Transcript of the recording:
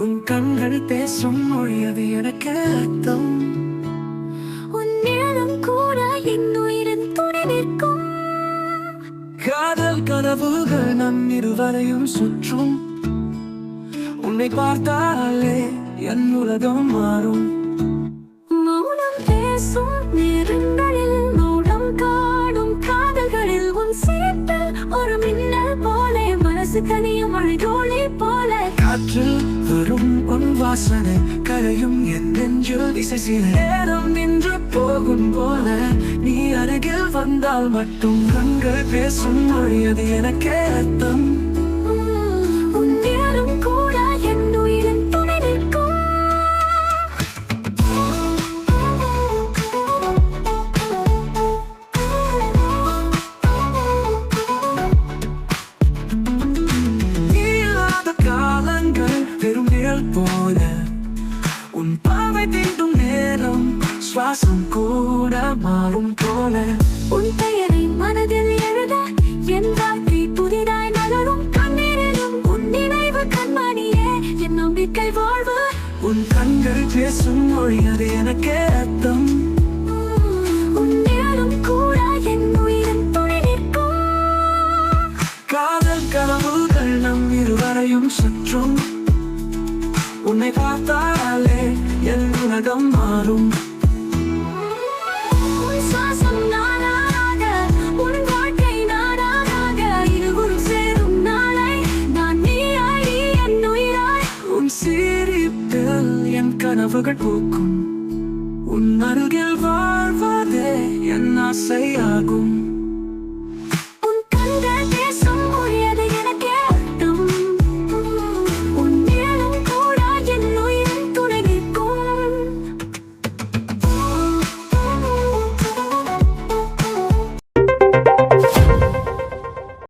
உன் கண்கள் பேசும் மொழி அது எனக்கு அர்த்தம். உன் நிழலும் கூட என் உயிரின் துணை நிற்கும். காதல் கனவுகள் நம் இருவரையும் சுற்றும். உன்னை பார்த்தாலே என் உலகம் மாறும். மனசு கனியும் மழைதோழி போல. காற்றில் வரும் உன் வாசனை கரையும் என் நெஞ்சில் திசை சில நேரம் நின்று போகும் போல நீ அருகில் வந்தால் மட்டும் கண்கள் பேசும் மொழி அது எனக்கே அர்த்தம். நிழல் போல. உன் பார்வை தீண்டும் நேரம் சுவாசம் கூட மாறும் போல. உன் பெயரை மனதில் எழுத என் வாழ்க்கை புதிதாய் நகரும். கண்ணீரிலும் உன் நினைவு கண்மணியே என் நம்பிக்கை வாழ்வு. உன் கண்கள் பேசும் மொழி அது எனக்கே அர்த்தம். உன்னை பார்த்தாலே என் உலகம் மாறும். சிரிப்பில் என் கனவுகள் பூக்கும். உன் அருகில் வாழ்வதே என் ஆசையாகும்.